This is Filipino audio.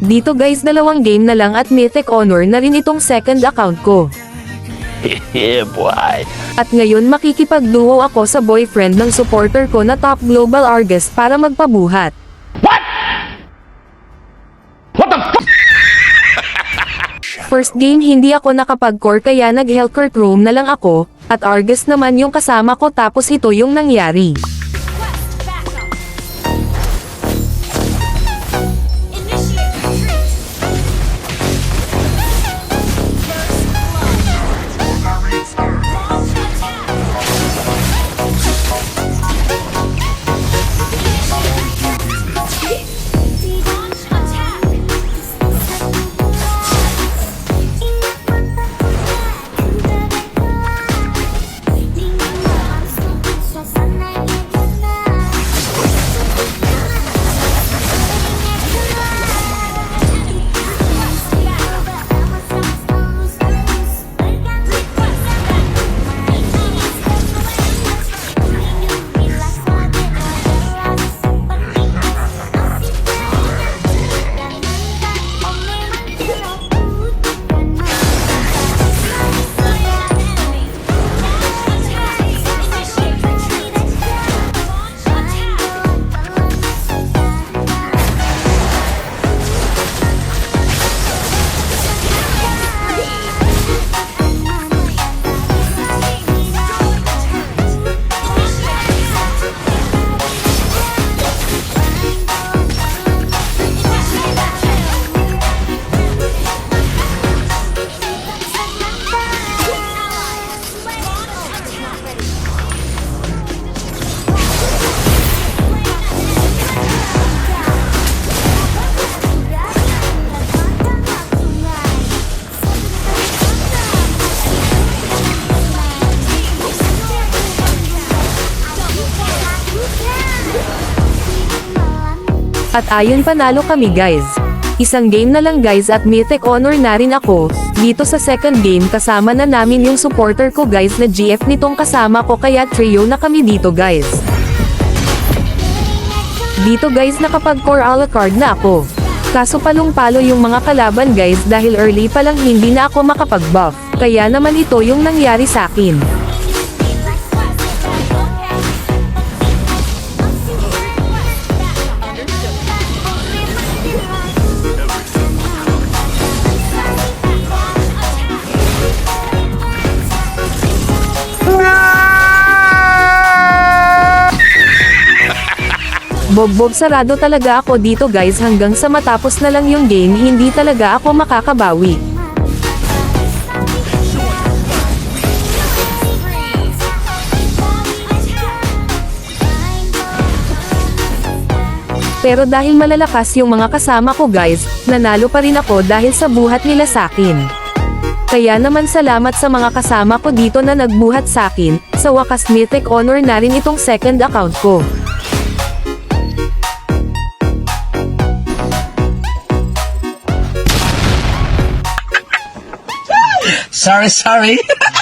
Dito guys dalawang game na lang at Mythic Honor na rin itong second account ko. yeah, boy. At ngayon makikipagduo ako sa boyfriend ng supporter ko na top global Argus para magpabuhat. What? What the fuck? First game hindi ako nakapag-core kaya nag-Hellcourt room na lang ako, at Argus naman yung kasama ko tapos ito yung nangyari. At ayun panalo kami guys. Isang game na lang guys at Mythic Honor na rin ako, dito sa second game kasama na namin yung supporter ko guys na GF nitong kasama ko kaya trio na kami dito guys. Dito guys nakapag-core Alucard na ako. Kaso palong-palo yung mga kalaban guys dahil early pa lang hindi na ako makapag-buff, kaya naman ito yung nangyari sa akin. Bob-bob sarado talaga ako dito guys hanggang sa matapos na lang yung game hindi talaga ako makakabawi. Pero dahil malalakas yung mga kasama ko guys, nanalo pa rin ako dahil sa buhat nila sa akin. Kaya naman salamat sa mga kasama ko dito na nagbuhat sa akin, sa wakas Mythic Honor na rin itong second account ko. Sorry, sorry.